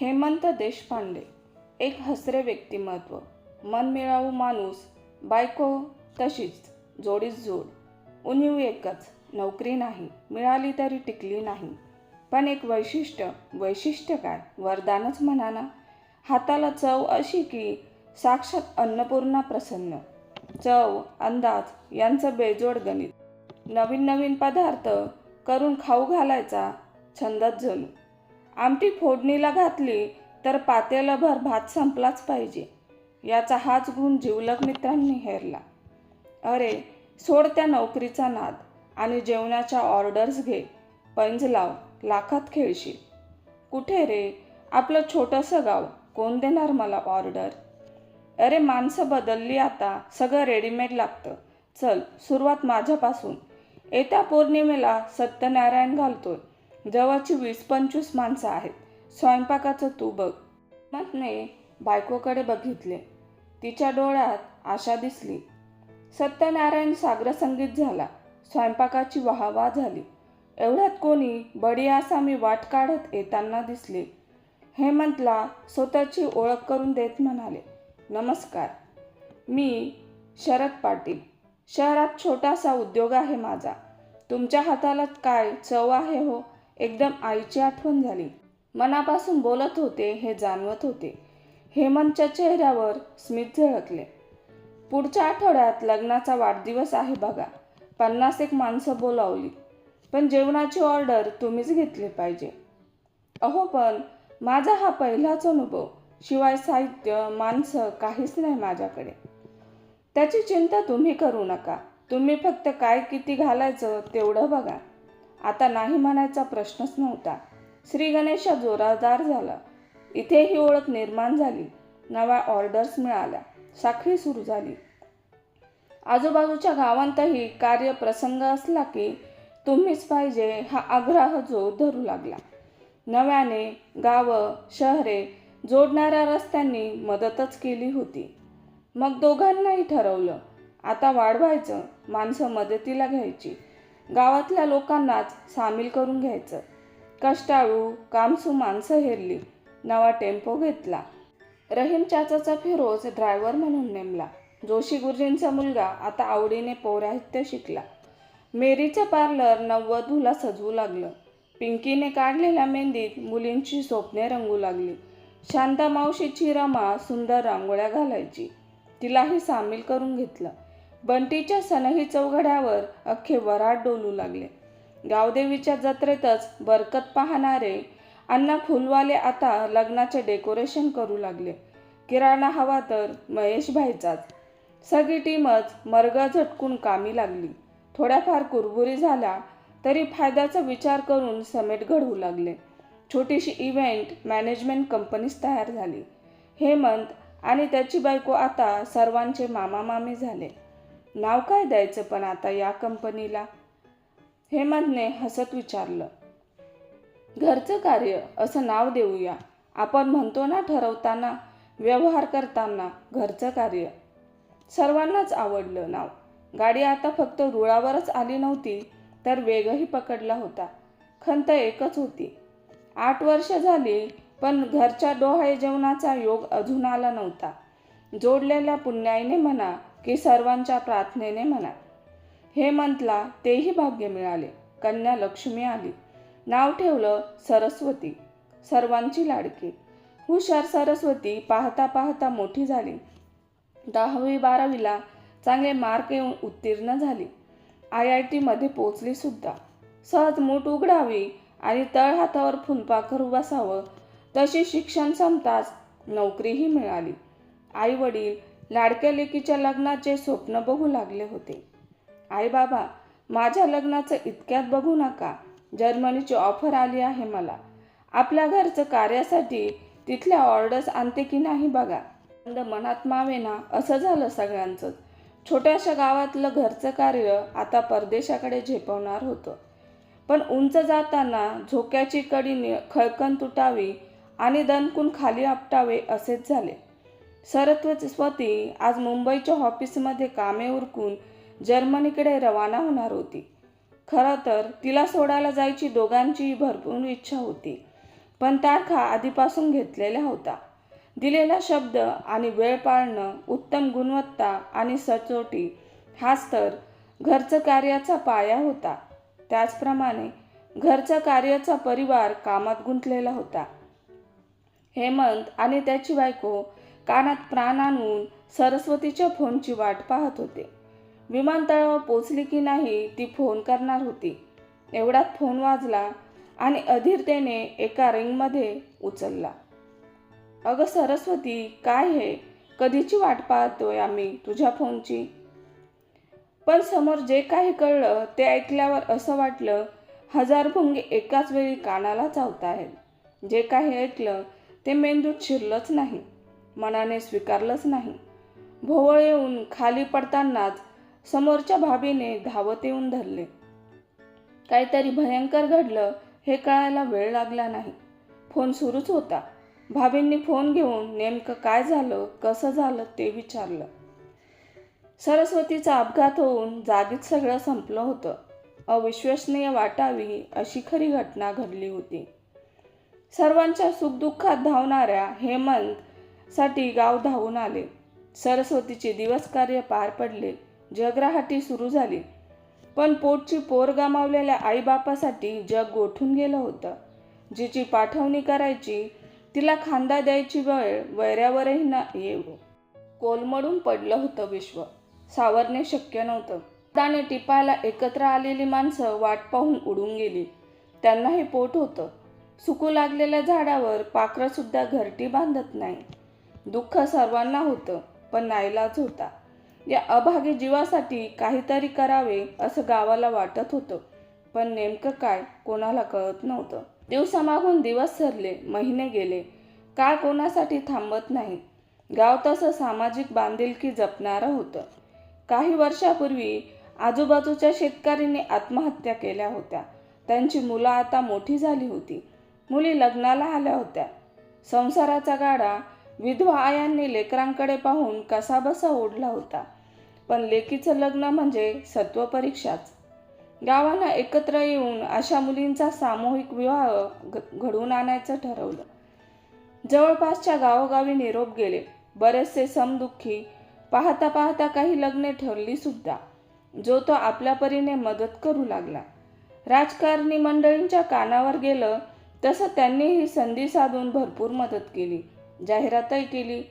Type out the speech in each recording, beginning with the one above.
हेमंत देशपांडे. एक हसरे व्यक्तिमत्व. मनमिळावू माणूस बायको तशीच जोडीच जोड. उणीव एकच नोकरी नाही मिळाली तरी टिकली नाही. पण एक वैशिष्ट्य वैशिष्ट्य काय? वरदानच म्हणा ना. हाताला चव अशी की साक्षात अन्नपूर्णा प्रसन्न. चव अंदाज यांचं बेजोड गणित. नवीन नवीन पदार्थ करून खाऊ घालायचा छंदच जणू. आमटी फोडणीला घातली तर पातेलभर भात संपलाच पाहिजे. याचा हाच गुण जिवलग मित्रांनी हेरला. अरे सोड त्या नोकरीचा नाद आणि जेवणाच्या ऑर्डर्स घे. पैंज लाव लाखात खेळशील. कुठे रे? आपलं छोटंसं गाव. कोण देणार मला ऑर्डर? अरे माणसं बदलली आता. सगळं रेडीमेड लागतं. चल सुरुवात माझ्यापासून. येत्या पौर्णिमेला सत्यनारायण घालतोय. जवळची वीस पंचवीस माणसं आहेत. स्वयंपाकाचं तू बघ. मतने बायकोकडे बघितले. तिच्या डोळ्यात आशा दिसली. सत्यनारायण सागरसंगीत झाला. स्वयंपाकाची वाहवा झाली. एवढ्यात कोणी बडी आसामी वाट काढत येताना दिसले. हेमंतला स्वतःची ओळख करून देत म्हणाले नमस्कार. मी शरद पाटील. शहरात छोटासा उद्योग आहे माझा. तुमच्या हाताला काय चव आहे हो? एकदम आईची आठवण झाली. मनापासून बोलत होते हे जाणवत होते. हेमंतच्या चेहऱ्यावर स्मित झळकले. पुढच्या आठवड्यात लग्नाचा वाढदिवस आहे बघा. पन्नास एक माणसं बोलावली. पण जेवणाची ऑर्डर तुम्हीच घेतली पाहिजे. अहो पण माझा हा पहिलाच अनुभव. शिवाय साहित्य माणसं काहीच नाही माझ्याकडे. त्याची चिंता तुम्ही करू नका. तुम्ही फक्त काय किती घालायचं तेवढं बघा. आता नाही म्हणायचा प्रश्नच नव्हता. श्री गणेशा जोरादार झाला. इथे ही ओळख निर्माण झाली. नव्या ऑर्डर्स मिळाल्या. साखळी सुरू झाली. आजूबाजूच्या गावांतही कार्य प्रसंग असला की तुम्हीच पाहिजे हा आग्रह जो धरू लागला. नव्याने गावं शहरे जोडणाऱ्या रस्त्यांनी मदतच केली होती. मग दोघांनाही ठरवलं. आता वाढवायचं. माणसं मदतीला घ्यायची. गावातल्या लोकांनाच सामील करून घ्यायचं. कष्टाळू कामसू माणसं हेरली. नवा टेम्पो घेतला. रहीम चाचाचा फिरोज ड्रायव्हर म्हणून नेमला. जोशी गुरुजींचा मुलगा आता आवडीने पौराहित्य शिकला. मेरीचं पार्लर नववधूला सजवू लागलं. पिंकीने काढलेल्या मेहंदीत मुलींची स्वप्ने रंगू लागली. शांता मावशीची रमा सुंदर रांगोळ्या घालायची. तिलाही सामील करून घेतलं. बंटीच्या सनही चौघड्यावर अख्खे वराड डोलू लागले. गावदेवीच्या जत्रेतच बरकत पाहणारे अण्णा फुलवाले आता लग्नाचे डेकोरेशन करू लागले. किराणा हवा तर महेश भाईचाच. सगळी टीमच मर्ग झटकून कामी लागली. थोड्याफार कुरबुरी झाल्या तरी फायद्याचा विचार करून समेट घडवू लागले. छोटीशी इव्हेंट मॅनेजमेंट कंपनीच तयार झाली. हेमंत आणि त्याची बायको आता सर्वांचे मामा मामी झाले. नाव काय द्यायचं पण आता या कंपनीला? हेमंतने हसत विचारलं. घरचं कार्य असं नाव देऊया. आपण म्हणतो ना ठरवताना व्यवहार करताना घरचं कार्य. सर्वांनाच आवडलं नाव. गाडी आता फक्त रुळावरच आली नव्हती तर वेगही पकडला होता. खंत एकच होती. आठ वर्ष झाली पण घरच्या डोहाळे जेवणाचा योग अजून आला नव्हता. जोडलेल्या पुण्याईने म्हणा की सर्वांच्या प्रार्थनेने म्हणा. हे म्हटला तेही भाग्य मिळाले. कन्या लक्ष्मी आली. नाव ठेवलं सरस्वती. सर्वांची लाडकी. हुशार सरस्वती पाहता पाहता मोठी झाली. दहावी बारावीला चांगले मार्क येऊन उत्तीर्ण झाली. आय आय टीमध्ये पोचली सुद्धा. सहज मूठ उघडावी आणि तळहातावर फुलपाखर बसावं तशी शिक्षण संपताच नोकरीही मिळाली. आई वडील लाडक्या लेकीच्या लग्नाचे स्वप्न बघू लागले होते. आई बाबा माझ्या लग्नाचं इतक्यात बघू नका. जर्मनीची ऑफर आली आहे मला. आपल्या घरचं कार्यासाठी तिथल्या ऑर्डर्स आणते की नाही बघा. आनंद मनात मावेना असं झालं सगळ्यांचंच. छोट्याशा गावातलं घरचं कार्य आता परदेशाकडे झेपवणार होतं. पण उंच जाताना झोक्याची कडी नि- खळकन तुटावी आणि दणकून खाली आपटावे असेच झाले. सरस्वती आज मुंबईच्या ऑफिसमध्ये कामे उरकून जर्मनीकडे रवाना होणार होती. खरं तर तिला सोडायला जायची दोघांचीही भरपूर इच्छा होती पण तारखा आधीपासून घेतलेल्या होता दिलेला शब्द आणि वेळ पाळणं उत्तम गुणवत्ता आणि सचोटी हाच तर घरचं कार्याचा पाया होता. त्याचप्रमाणे घरच्या कार्याचा परिवार कामात गुंतलेला होता. हेमंत आणि त्याची बायको कानात प्राण आणून सरस्वतीच्या फोनची वाट पाहत होते. विमानतळावर पोचली की नाही ती फोन करणार होती. एवढ्यात फोन वाजला आणि अधीरतेने एका रिंगमध्ये उचलला. अगं सरस्वती काय हे? कधीची वाट पाहतोय आम्ही तुझ्या फोनची? पण समोर जे काही कळलं ते ऐकल्यावर असं वाटलं हजार भुंगे एकाच वेळी कानाला चावताहेत. जे काही ऐकलं ते मेंदूत शिरलंच नाही. मनाने स्वीकारलंच नाही. भोवळ येऊन खाली पडतानाच समोरच्या भाभीने धावत येऊन धरले. काहीतरी भयंकर घडलं हे कळायला वेळ लागला नाही. फोन सुरूच होता. भाभींनी फोन घेऊन नेमकं काय झालं कसं झालं ते विचारलं. सरस्वतीचा अपघात होऊन जागीच सगळं संपलं होतं. अविश्वसनीय वाटावी अशी खरी घटना घडली होती. सर्वांच्या सुखदुःखात धावणाऱ्या हेमंत साठी गाव धावून आले. सरस्वतीचे दिवस कार्य पार पडले. जगराहाटी सुरू झाली. पण पोटची पोर गमावलेल्या आईबापासाठी जग गोठून गेलं होतं. जिची पाठवणी करायची तिला खांदा द्यायची वेळ वैऱ्यावरही ना येऊ. कोलमडून पडलं होतं विश्व. सावरणे शक्य नव्हतं. त्याने टिपायला एकत्र आलेली माणसं वाट पाहून उडून गेली. त्यांनाही पोट होतं. सुकू लागलेल्या झाडावर पाखरंसुद्धा घरटी बांधत नाही. दुःख सर्वांना होतं पण नाईलाज होता. या अभागी जीवासाठी काहीतरी करावे असं गावाला वाटत होतं पण नेमकं काय कोणाला कळत नव्हतं. दिवसामागून दिवस सरले महिने गेले. काय कोणासाठी थांबत नाही. गाव तसं सामाजिक बांधिलकी जपणारं होतं. काही वर्षापूर्वी आजूबाजूच्या शेतकऱ्यांनी आत्महत्या केल्या होत्या. त्यांची मुलं आता मोठी झाली होती. मुली लग्नाला आल्या होत्या. संसाराचा गाडा विधवा आयांनी लेकरांकडे पाहून कसाबसा ओढला होता. पण लेकीचं लग्न म्हणजे सत्वपरीक्षाच गावानं एकत्र येऊन अशा मुलींचा सामूहिक विवाह घ- घडवून आणायचं ठरवलं. जवळपासच्या गावोगावी निरोप गेले. बरेचसे समदुःखी पाहता पाहता काही लग्ने ठरली सुद्धा. जो तो आपल्या परीने मदत करू लागला. राजकारणी मंडळींच्या कानावर गेलं तसं त्यांनीही संधी साधून भरपूर मदत केली. जाहिरातही केली.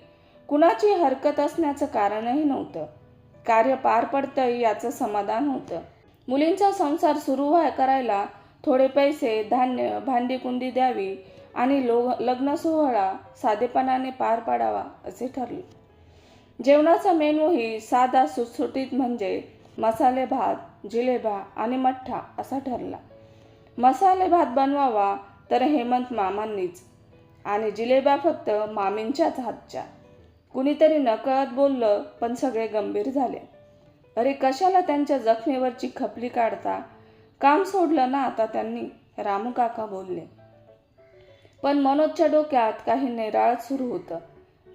कुणाची हरकत असण्याचं कारणही नव्हतं. कार्य पार पडतंय याचं समाधान होतं. मुलींचा संसार सुरू व्हाय करायला थोडे पैसे धान्य भांडीकुंडी द्यावी आणि लो लग्न सोहळा साधेपणाने पार पाडावा असे ठरले. जेवणाचा मेनूही साधा सुटसुटीत म्हणजे मसाले भात जिलेबा आणि मठ्ठा असा ठरला. मसाले भात बनवावा तर हेमंत मामांनीच आणि जिलेबा फक्त मामींच्याच हातच्या. कुणीतरी नकळत बोललं पण सगळे गंभीर झाले. अरे कशाला त्यांच्या जखमेवरची खपली काढता? काम सोडलं ना आता त्यांनी रामू काका बोलले. पण मनोजच्या डोक्यात काही निराळच सुरू होतं.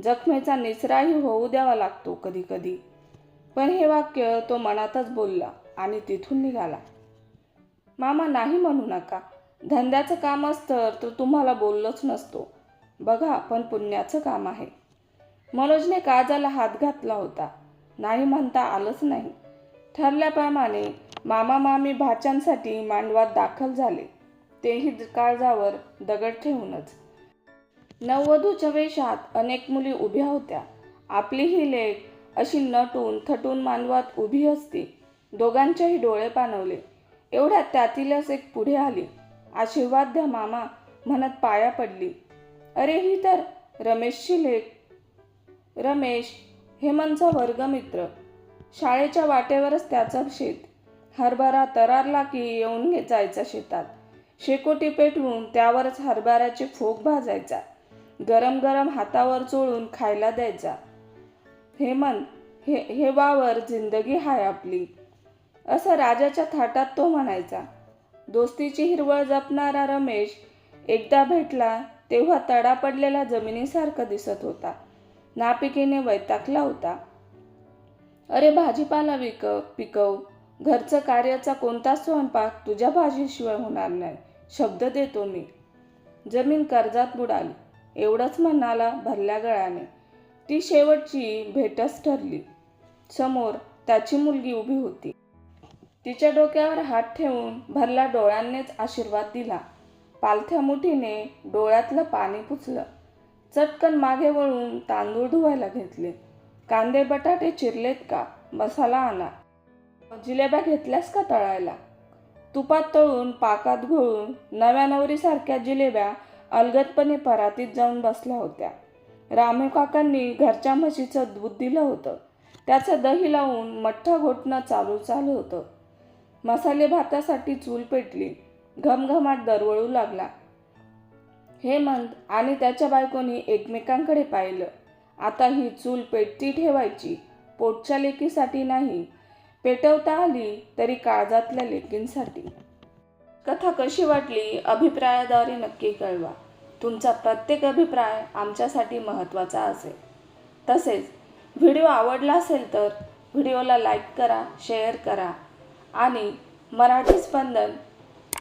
जखमेचा निचराही होऊ द्यावा लागतो कधी कधी पण हे वाक्य तो मनातच बोलला आणि तिथून निघाला. मामा नाही म्हणू नका. धंद्याचं काम असतं तर तुम्हाला बोललोच नसतो. बघा पण पुण्याचं काम आहे. मनोजने काजाला हात घातला होता. नाही म्हणता आलंच नाही. ठरल्याप्रमाणे मामा मामी भाच्यांसाठी मांडवात दाखल झाले. तेही काळजावर दगड ठेवूनच. नववधूच्या वेशात अनेक मुली उभ्या होत्या. आपली ही लेख अशी नटून थटून मांडवात उभी असती. दोघांचेही डोळे पाणवले एवढ्यात त्यातीलच एक पुढे आली. आशीर्वाद द्या मामा म्हणत पाया पडली. अरे ही तर रमेशची लेख. रमेश हेमंतचा वर्गमित्र. शाळेच्या वाटेवरच त्याचं शेत. हरभरा तरारला की येऊन घे जायचा शेतात. शेकोटी पेटवून त्यावरच हरभऱ्याचे फोक भाजायचा. गरम गरम हातावर चोळून खायला द्यायचा. हेमंत हे हे वावर जिंदगी हाय आपली. असं राजाच्या थाटात तो म्हणायचा. दोस्तीची हिरवळ जपणारा रमेश एकदा भेटला तेव्हा तडा पडलेला जमिनीसारखा दिसत होता. नापिकीने वैतागला होता. अरे भाजीपाला विक पिकव. घरचं कार्याचा कोणताच स्वयंपाक तुझ्या भाजीशिवाय होणार नाही शब्द देतो मी. जमीन कर्जात बुडाली. एवढंच म्हणाला भरल्या गळ्याने. ती शेवटची भेटच ठरली. समोर त्याची मुलगी उभी होती. तिच्या डोक्यावर हात ठेवून भरला डोळ्यांनीच आशीर्वाद दिला. पालथ्या मुठीने डोळ्यातलं पाणी पुचलं चटकन मागे वळून तांदूळ धुवायला घेतले. कांदे बटाटे चिरलेत का? मसाला आणा. जिलेब्या घेतल्यास का तळायला? तुपात तळून पाकात घोळून नव्या नवरीसारख्या जिलेब्या अलगदपणे परातीत जाऊन बसल्या होत्या. रामू काकांनी घरच्या म्हशीचं दूध दिलं होतं. त्याचं दही लावून मठ्ठा घोटणं चालू चालू होतं. मसाले भातासाठी चूल पेटली. घमघमाट दरवळू लागला. हेमंत आणि त्याच्या बायकोनी एकमेकांकडे पाहिलं. आता ही चूल पेटती ठेवायची पोटच्या लेकीसाठी नाही. पेटवता आली तरी काळजातल्या लेकींसाठी. कथा कशी वाटली? अभिप्रायाद्वारे नक्की कळवा. तुमचा प्रत्येक अभिप्राय आमच्यासाठी महत्त्वाचा असेल. तसेच व्हिडिओ आवडला असेल तर व्हिडिओला लाईक करा शेअर करा आणि मराठी स्पंदन